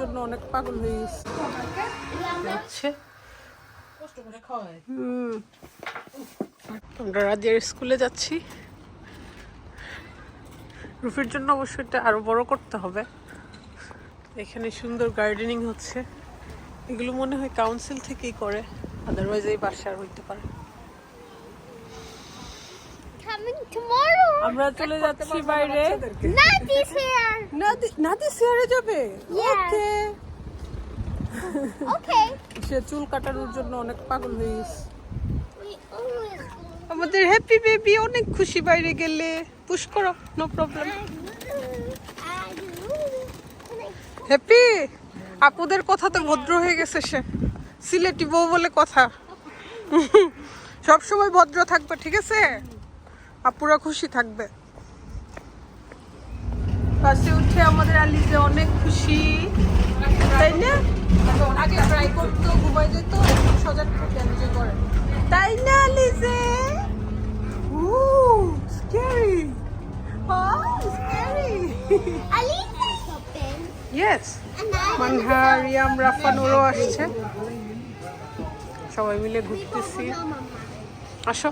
জন্য অনেক পাগল হয়ে গেছে। আমরা রাজিয়ার স্কুলে যাচ্ছি। রুফির জন্য অবশ্যই এটা আরও বড় করতে হবে। এখানে সুন্দর গার্ডেনিং হচ্ছে। এগুলো মনে হয় কাউন্সিল থেকেই করে আদারওয়াইজ এই বাসা আর হইতে পারে Coming tomorrow. আমরা চলে যাচ্ছি বাইরে। Nadi's here. নাদি নাদি সিয়ারে যাবে? Yeah. ওকে Okay. সে চুল কাটানোর জন্য অনেক পাগল হয়ে গেছে। আমাদের হ্যাপি বেবি অনেক খুশি বাইরে গেলে। পুশ করো নো প্রবলেম হ্যাপি আপুদের কথা তো ভদ্র হয়ে গেছে সে। সিলেটি বউ বলে কথা। সব সময় ভদ্র থাকবে ঠিক আছে? আপুরা খুশি থাকবে। বাসে উঠে আমাদের আলিজে অনেক খুশি। তাই না? আগে ট্রাই করতো ঘুমাই যেত এখন সজাগ থেকে এনজয় করে। তাই না আলিজে? Alisa's open. Yes Manha Riyam Rafan ওরও আসছে। সবাই মিলে ঘুরতেছি। আসো।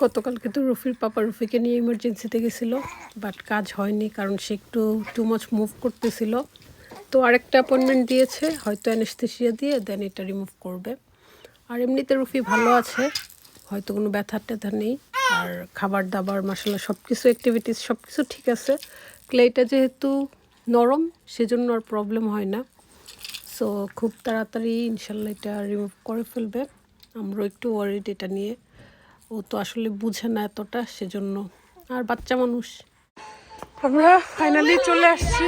গতকালকে তো রফির পাপা রফিকে নিয়ে ইমার্জেন্সিতে গেছিল বাট কাজ হয়নি কারণ সে একটু টু মাচ মুভ করতেছিল। তো আরেকটা অ্যাপয়েন্টমেন্ট দিয়েছে, হয়তো অ্যানেস্থেশিয়া দিয়ে দেন এটা রিমুভ করবে। আর এমনিতে রুফি ভালো আছে, হয়তো কোনো ব্যথা ট্যাথা নেই, আর খাবার দাবার মশলা সব কিছু অ্যাক্টিভিটিস সব কিছু ঠিক আছে। ক্লেটা যেহেতু নরম, সেজন্য আর প্রবলেম হয় না। সো খুব তাড়াতাড়ি ইনশাল্লাহ এটা রিমুভ করে ফেলবে। আমরাও একটু ওয়ারিড এটা নিয়ে। ও তো আসলে বুঝে না এতটা সেজন্য আর বাচ্চা মানুষ। আমরা ফাইনালি চলে আসছি।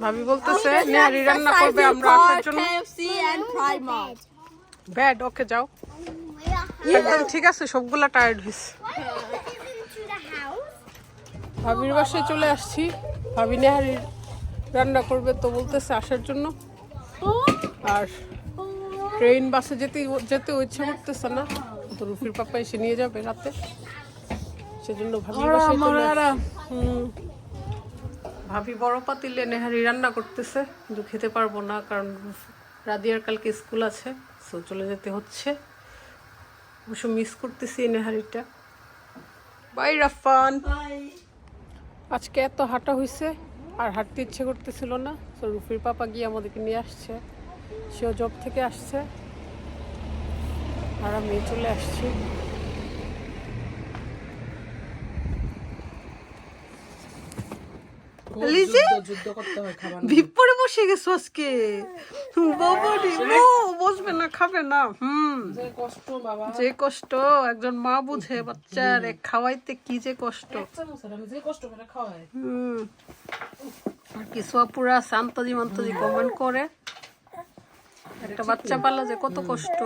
ভাবি বলতেছে নেহারি রান্না করবে আমরা আসার জন্য. ব্যাড ওকে যাও। একদম ঠিক আছে সবগুলা টায়ার্ড হয়েছে. ভাবির বাসায় চলে আসছি। ভাবি নেহারি রান্না করবে তো বলতেছে আসার জন্য। আর ট্রেন বাসে যেতে যেতে ইচ্ছে করতেছে না। তো রুফির পাপা এসে নিয়ে যাবে রাতে। সেজন্য। ভাবি বড় পাতিলে নেহারি রান্না করতেছে কিন্তু খেতে পারব না কারণ রাদিয়ার কালকে স্কুল আছে সো চলে যেতে হচ্ছে। অবশ্য মিস করতেছি এই নেহারিটা বাই রাফান। আজকে এত হাঁটা হয়েছে আর হাঁটতে ইচ্ছে করতেছিল না তো রুফির পাপা গিয়ে আমাদেরকে নিয়ে আসছে। সেও জব থেকে আসছে। আর আমি চলে আসছি। লিজে? যুদ্ধ করতে হয় খাবার ভিপ পরে বসে গেছো আজকে? ও বসবে না খাবে না হুম। যে কষ্ট একজন মা বুঝে বাচ্চার খাওয়াইতে কি যে কষ্ট। হুম। আর কিছু আপুরা মান্তজি কমেন্ট করে। একটা বাচ্চা পালা যে কত কষ্ট।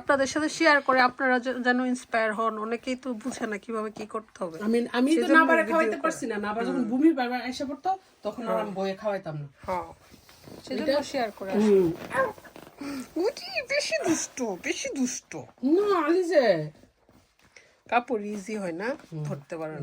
আপনাদের সাথে শেয়ার করে আপনারা যেন ইন্সপায়ার হন অনেকেই তো বুঝে না কীভাবে কি করতে হবে। আমি আমি তো না বারে খাওয়াইতে পারছি না। না আবার যখন ভূমির বারবার এসে পড়তো তখন আর আমি বয়ে খাওয়াইতাম না। হ্যাঁ। সেজন্য শেয়ার করে উঠি বেশি দুষ্ট বেশি দুষ্ট। না আলি যে কাপড় ইজি হয় না? ধরতে পারে না